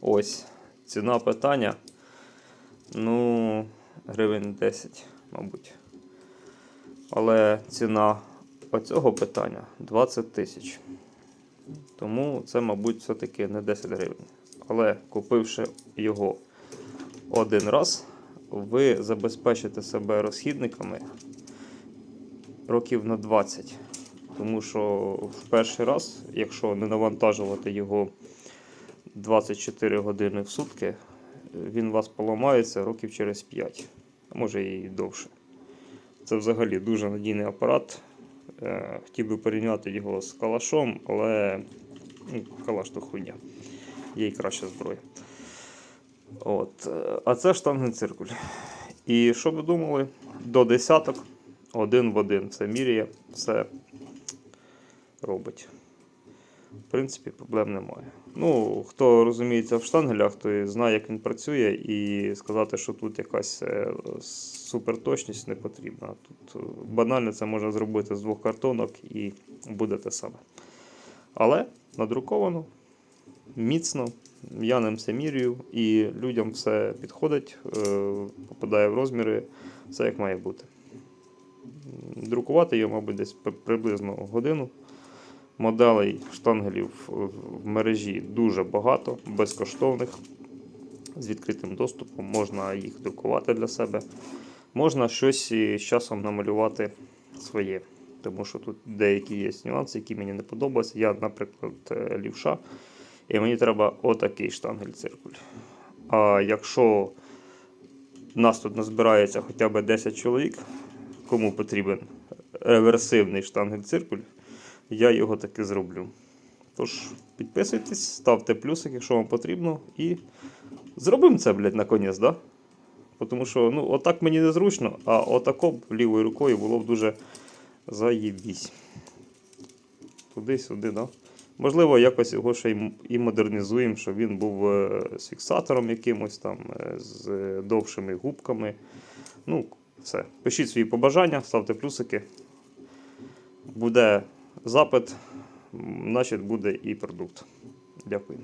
Ось ціна питання. Ну, гривень 10, мабуть. Але ціна оцього питання 20 тисяч. Тому це, мабуть, все-таки не 10 гривень. Але купивши його один раз, ви забезпечите себе розхідниками років на 20. Тому що в перший раз, якщо не навантажувати його 24 години в сутки, він у вас поламається років через 5, а може і довше. Це взагалі дуже надійний апарат. Е, Хотів би порівняти його з калашом, але ну, калаш то хуйня. Є й краща зброя. От. е, А це штангенциркуль. І що ви думали? До десяток один в один. Це міряє, все робить. В принципі, проблем немає. Ну, хто розуміється в штангелях, той знає, як він працює, і сказати, що тут якась е, суперточність не потрібна. Тут е, банально це можна зробити з двох картонок і буде те саме. Але надруковано, міцно, я ним все міряю, і людям все підходить, е, попадає в розміри, все як має бути. Друкувати його, мабуть, десь приблизно годину. Моделей штангелів в- мережі дуже багато, безкоштовних, з відкритим доступом. Можна їх друкувати для себе. Можна щось з часом намалювати своє. Тому що тут деякі є нюанси, які мені не подобаються. Я, наприклад, е, лівша, і мені треба отакий штангель-циркуль. А якщо нас тут назбирається хоча б 10 чоловік, кому потрібен реверсивний штангель-циркуль, я його таки зроблю. Тож, підписуйтесь, ставте плюсик, якщо вам потрібно, і зробимо це, блядь, наконець, да? Тому що ну, отак мені незручно, а отако б лівою рукою було б дуже заєбісь. Туди-сюди, да? Можливо, якось його ще і модернізуємо, щоб він був е, з фіксатором якимось там, е, з е, довшими губками. Ну, все. Пишіть свої побажання, ставте плюсики. Буде запит, значить буде і продукт. Дякую.